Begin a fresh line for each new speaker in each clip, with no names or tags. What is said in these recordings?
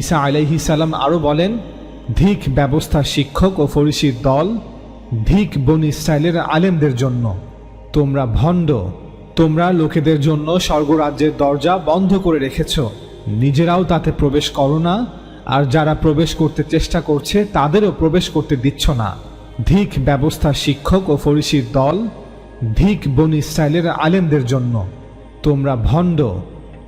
ঈসা আলাইহি সালাম আরও বলেন ধিক ব্যবস্থা শিক্ষক ও ফরিসির দল ধিক বন ইসরায়েলের আলেমদের জন্য। তোমরা ভণ্ড, তোমরা লোকেদের জন্য স্বর্গরাজ্যের দরজা বন্ধ করে রেখেছ। নিজেরাও তাতে প্রবেশ করো না, আর যারা প্রবেশ করতে চেষ্টা করছে, তাদেরও প্রবেশ করতে দিচ্ছ না। ধিক ব্যবস্থা শিক্ষক ও ফরিসির দল ধিক বন ইসরায়েলের আলেমদের জন্য। তোমরা ভণ্ড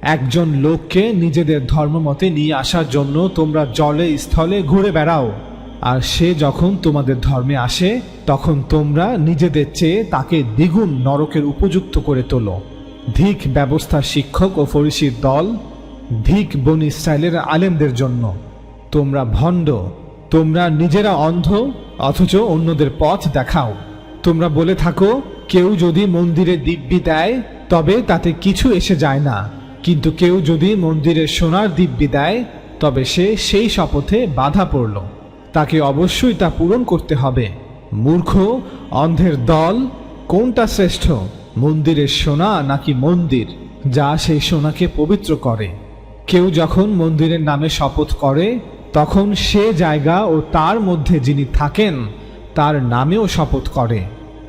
একজন লোককে নিজেদের ধর্মমতে নিয়ে আসার জন্য তোমরা জলে, স্থলে ঘুরে বেড়াও। আর সে যখন তোমাদের ধর্মে আসে, তখন তোমরা নিজেদের চেয়ে তাকে দ্বিগুণ নরকের উপযুক্ত করে তোলো। ধিক ব্যবস্থা শিক্ষক ও ফরিসির দল, ধিক বন ইসরায়েলের আলেমদের জন্য। তোমরা ভণ্ড, তোমরা নিজেরা অন্ধ, অথচ অন্যদের পথ দেখাও। তোমরা বলে থাকো, কেউ যদি মন্দিরে দিব্যি দেয়, তবে তাতে কিছু এসে যায় না। কিন্তু কেউ যদি মন্দিরে সোনার দিব্যি দেয়, তবে সে সেই শপথে বাধা পড়ল। তাকে অবশ্যই তা পূরণ করতে হবে। মূর্খ, অন্ধের দল, কোনটা শ্রেষ্ঠ মন্দিরের সোনা নাকি মন্দির, যা সেই সোনাকে পবিত্র করে? কেউ যখন মন্দিরের নামে শপথ করে, তখন সে জায়গা ও তার মধ্যে যিনি থাকেন, তার নামেও শপথ করে।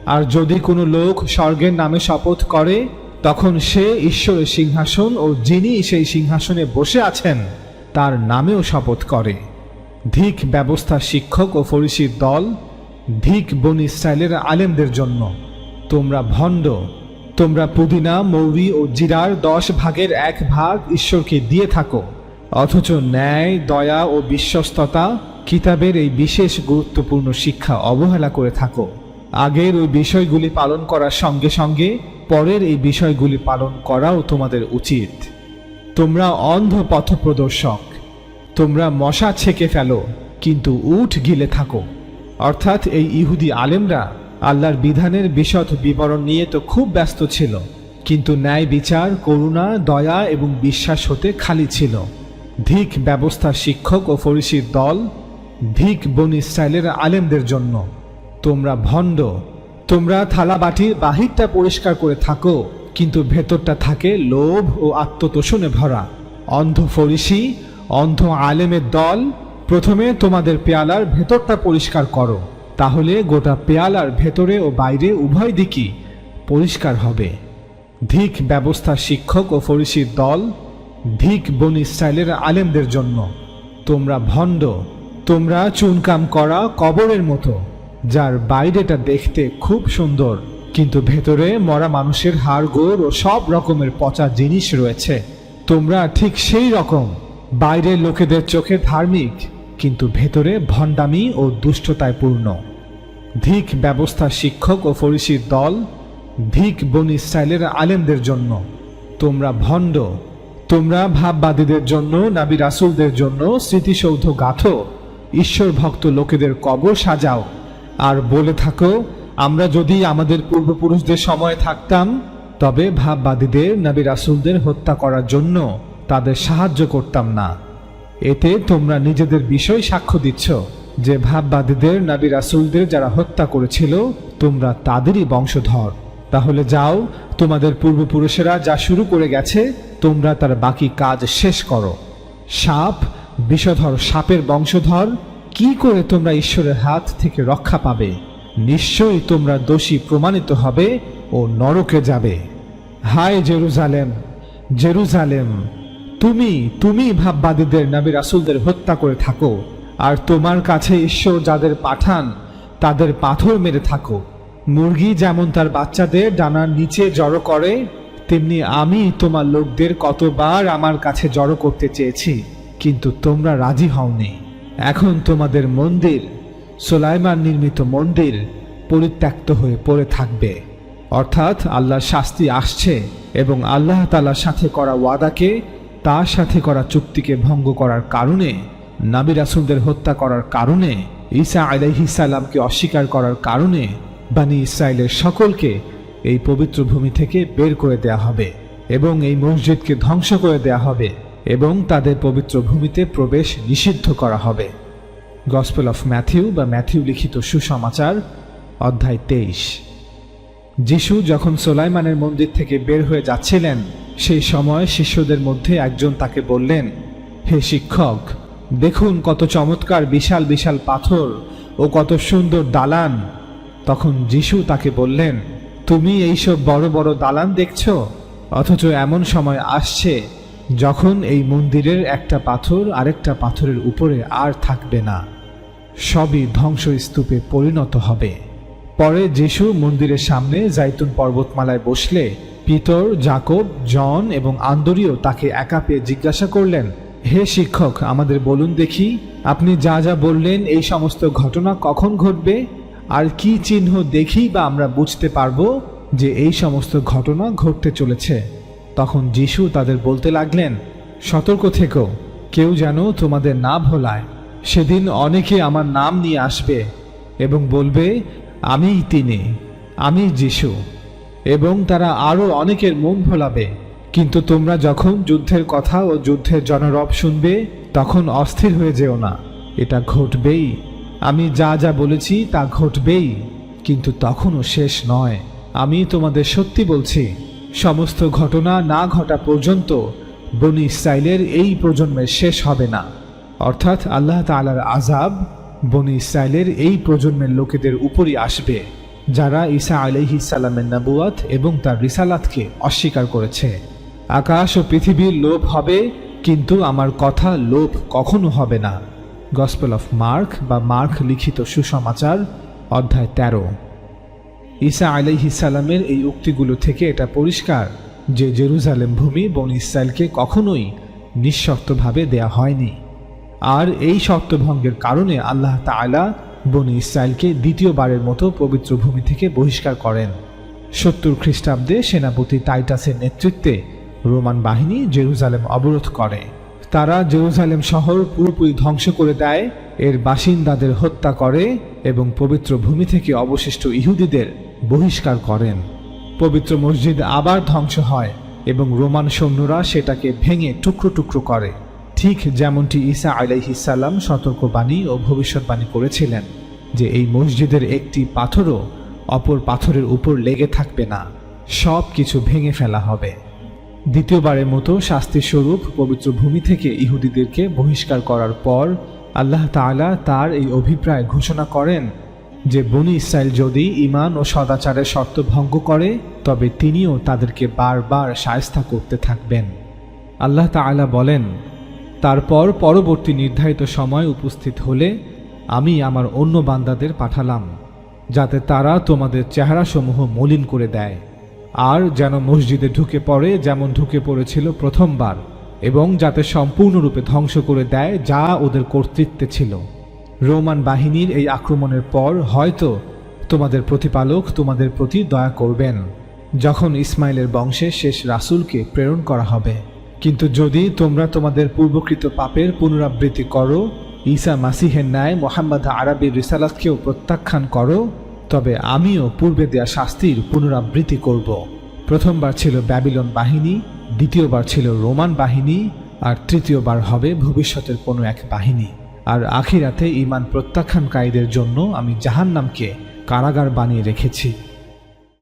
আর যদি কোনো লোক স্বর্গের নামে শপথ করে তখন সে ঈশ্বরের সিংহাসন ও যিনি সেই সিংহাসনে বসে আছেন, তার নামেও শপথ করে। ধিক ব্যবস্থা শিক্ষক ও ফরিসির দল ধিক বন ইসরায়েলের আলেমদের জন্য। তোমরা ভণ্ড, তোমরা পুদিনা, মৌরি ও জিরার দশ ভাগের এক ভাগ ঈশ্বরকে দিয়ে থাকো, অথচ ন্যায়, দয়া ও বিশ্বস্ততা কিতাবের এই বিশেষ গুরুত্বপূর্ণ শিক্ষা অবহেলা করে থাকো। আগের ওই বিষয়গুলি পালন করার সঙ্গে সঙ্গে পরের এই বিষয়গুলি পালন করাও তোমাদের উচিত। তোমরা অন্ধ পথপ্রদর্শক। তোমরা মশা ছেকে ফেলো, কিন্তু উঠ গিলে থাকো। অর্থাৎ এই ইহুদি আলেমরা আল্লাহর বিধানের বিশদ বিবরণ নিয়ে তো খুব ব্যস্ত ছিল, কিন্তু ন্যায় বিচার, করুণা, দয়া এবং বিশ্বাস হতে খালি ছিল। ধিক ব্যবস্থা শিক্ষক ও ফরিসির দল ধিক বন ইসরায়েলের আলেমদের জন্য। তোমরা ভণ্ড। তোমরা থালা বাটির বাহিরটা পরিষ্কার করে থাকো, কিন্তু ভেতরটা থাকে লোভ ও আত্মতোষণে ভরা। অন্ধ ফরিসি, অন্ধ আলেমের দল, প্রথমে তোমাদের পেয়ালার ভেতরটা পরিষ্কার করো, তাহলে গোটা পেয়ালার ভেতরে ও বাইরে উভয় দিকই পরিষ্কার হবে। ধিক ব্যবস্থা শিক্ষক ও ফরিসির দল ধিক বন ইসরায়েলের আলেমদের জন্য। তোমরা ভণ্ড, তোমরা চুনকাম করা কবরের মতো। যার বাইরেটা দেখতে খুব সুন্দর। কিন্তু ভেতরে মরা মানুষের হাড়, গোড় ও সব রকমের পচা জিনিস রয়েছে। তোমরা ঠিক সেই রকম। বাইরের লোকেদের চোখে ধার্মিক, কিন্তু ভেতরে ভণ্ডামি ও দুষ্টতায় পূর্ণ। ধিক ব্যবস্থা শিক্ষক ও ফরিসির দল ধিক বন ইসরায়েলের আলেমদের জন্য। তোমরা ভণ্ড। তোমরা ভাববাদীদের জন্য নাবি রাসুলদের জন্য স্মৃতিসৌধ গাথো। ঈশ্বর ভক্ত লোকেদের কবর সাজাও। আর বলে থাকো, আমরা যদি আমাদের পূর্বপুরুষদের সময়ে থাকতাম, তবে ভাববাদীদের, নাবি রাসুলদের হত্যা করার জন্য তাদের সাহায্য করতাম না। এতে তোমরা নিজেদের বিষয় সাক্ষ্য দিচ্ছ যে ভাববাদীদের, নাবি রাসুলদের যারা হত্যা করেছিল, তোমরা তাদেরই বংশধর। তাহলে যাও, তোমাদের পূর্বপুরুষেরা যা শুরু করে গেছে, তোমরা তার বাকি কাজ শেষ করো। সাপ, বিষধর সাপের বংশধর কি করে তোমরা ঈশ্বরের হাত থেকে রক্ষা পাবে? নিশ্চয়ই তোমরা দোষী প্রমাণিত হবে ও নরকে যাবে। হায় জেরুজালেম জেরুজালেম, তুমি তুমি ভাববাদীদের নাবি রাসুলদের হত্যা করে থাকো, আর তোমার কাছে ঈশ্বর যাদের পাঠান, তাদের পাথর মেরে থাকো। মুরগি যেমন তার বাচ্চাদের ডানার নিচে জড়ো করে, তেমনি আমি তোমার লোকদের কতবার আমার কাছে জড়ো করতে চেয়েছি, কিন্তু তোমরা রাজি হওনি। এখন তোমাদের মন্দির, সোলাইমান নির্মিত মন্দির পরিত্যক্ত হয়ে পড়ে থাকবে। অর্থাৎ আল্লাহর শাস্তি আসছে এবং আল্লাহ তালার সাথে করা ওয়াদাকে, তার সাথে করা চুক্তিকে ভঙ্গ করার কারণে, নাবি রাসুলদের হত্যা করার কারণে, ঈসা আলাইহিসাল্লামকে অস্বীকার করার কারণে বানি ইসরায়েলের সকলকে এই পবিত্র ভূমি থেকে বের করে দেয়া হবে এবং এই মসজিদকে ধ্বংস করে দেয়া হবে। এবং তাদের পবিত্র ভূমিতে প্রবেশ নিষিদ্ধ করা হবে। গসপেল অফ ম্যাথিউ বা ম্যাথিউ লিখিত সুসমাচার, অধ্যায় তেইশ। যিশু যখন সোলাইমানের মন্দির থেকে বের হয়ে যাচ্ছিলেন, সেই সময় শিষ্যদের মধ্যে একজন তাকে বললেন, হে শিক্ষক, দেখুন কত চমৎকার বিশাল বিশাল পাথর ও কত সুন্দর দালান। তখন যিশু তাকে বললেন, তুমি এইসব বড় বড় দালান দেখছ? অথচ এমন সময় আসছে যখন এই মন্দিরের একটা পাথর আরেকটা পাথরের উপরে আর থাকবে না, সবই ধ্বংসস্তূপে পরিণত হবে। পরে যিশু মন্দিরের সামনে জাইতুন পর্বতমালায় বসলে, পিতর জাকব জন এবং আন্দরীয় তাকে একা পেয়ে জিজ্ঞাসা করলেন, হে শিক্ষক, আমাদের বলুন দেখি, আপনি যা যা বললেন এই সমস্ত ঘটনা কখন ঘটবে? আর কি চিহ্ন দেখি বা আমরা বুঝতে পারব যে এই সমস্ত ঘটনা ঘটতে চলেছে? তখন যিশু তাদের বলতে লাগলেন, সতর্ক থেকো, কেউ যেন তোমাদের না ভোলায়। সেদিন অনেকে আমার নাম নিয়ে আসবে এবং বলবে আমিই তিনি, আমি যিশু। এবং তারা আরও অনেকের মন ভোলাবে। কিন্তু তোমরা যখন যুদ্ধের কথা ও যুদ্ধের জনরব শুনবে, তখন অস্থির হয়ে যেও না। এটা ঘটবেই। আমি যা যা বলেছি তা ঘটবেই। কিন্তু তখনও শেষ নয়। আমি তোমাদের সত্যি বলছি সমস্ত ঘটনা না ঘটা পর্যন্ত বনি ইসরায়েলের এই প্রজন্মের শেষ হবে না। অর্থাৎ আল্লাহ তাআলার আজাব বনি ইসরায়েলের এই প্রজন্মের লোকেদের উপরই আসবে, যারা ঈসা আলাইহি সালামের নবুয়াত এবং তার রিসালাতকে অস্বীকার করেছে। আকাশ ও পৃথিবীর লোভ হবে, কিন্তু আমার কথা লোভ কখনো হবে না। গসপেল অফ মার্ক বা মার্ক লিখিত সুসমাচার, অধ্যায় তেরো। ঈসা আলাইহি সালামের এই উক্তিগুলো থেকে এটা পরিষ্কার যে জেরুজালেম ভূমি বন ইসরায়েলকে কখনোই নিঃশর্তভাবে দেয়া হয়নি। আর এই শর্তভঙ্গের কারণে আল্লাহ তাআলা বনি ইসরায়েলকে দ্বিতীয়বারের মতো পবিত্র ভূমি থেকে বহিষ্কার করেন। সত্তর খ্রিস্টাব্দে সেনাপতি টাইটাসের নেতৃত্বে রোমান বাহিনী জেরুজালেম অবরোধ করে। তারা জেরুজালেম শহর পুরোপুরি ধ্বংস করে দেয়, এর বাসিন্দাদের হত্যা করে এবং পবিত্র ভূমি থেকে অবশিষ্ট ইহুদিদের বহিষ্কার করেন। পবিত্র মসজিদ আবার ধ্বংস হয় এবং রোমান সৈন্যরা সেটাকে ভেঙে টুকরো টুকরো করে। ঠিক যেমনটি ঈসা আলাইহিসাল্লাম সতর্কবাণী ও ভবিষ্যৎবাণী করেছিলেন যে এই মসজিদের একটি পাথরও অপর পাথরের উপর লেগে থাকবে না, সব কিছু ভেঙে ফেলা হবে। দ্বিতীয়বারের মতো শাস্তি স্বরূপ পবিত্র ভূমি থেকে ইহুদিদেরকে বহিষ্কার করার পর আল্লাহ তাআলা তার এই অভিপ্রায় ঘোষণা করেন যে বনি ইসরায়েল যদি ইমান ও সদাচারের শর্ত ভঙ্গ করে, তবে তিনিও তাদেরকে বারবার সায়স্তা করতে থাকবেন। আল্লাহ তাআলা বলেন, তারপর পরবর্তী নির্ধারিত সময় উপস্থিত হলে আমি আমার অন্য বান্দাদের পাঠালাম, যাতে তারা তোমাদের চেহারাসমূহ মলিন করে দেয়, আর যেন মসজিদে ঢুকে পড়ে যেমন ঢুকে পড়েছিল প্রথমবার, এবং যাতে সম্পূর্ণরূপে ধ্বংস করে দেয় যা ওদের কর্তৃত্বে ছিল। রোমান বাহিনীর এই আক্রমণের পর হয়তো তোমাদের প্রতিপালক তোমাদের প্রতি দয়া করবেন, যখন ইসমাইলের বংশে শেষ রাসূলকে প্রেরণ করা হবে। কিন্তু যদি তোমরা তোমাদের পূর্বকৃত পাপের পুনরাবৃত্তি করো, ঈসা মাসিহের ন্যায় মোহাম্মদ আরবির রিসালাতকেও প্রত্যাখ্যান করো, তবে আমিও পূর্বে দেয়া শাস্তির পুনরাবৃত্তি করব। প্রথমবার ছিল ব্যাবিলন বাহিনী, দ্বিতীয়বার ছিল রোমান বাহিনী, আর তৃতীয়বার হবে ভবিষ্যতের কোনো এক বাহিনী। আর আখিরাতে ইমান প্রত্যাখ্যানকারীদের জন্য আমি জাহান্নামকে কারাগার বানিয়ে রেখেছি।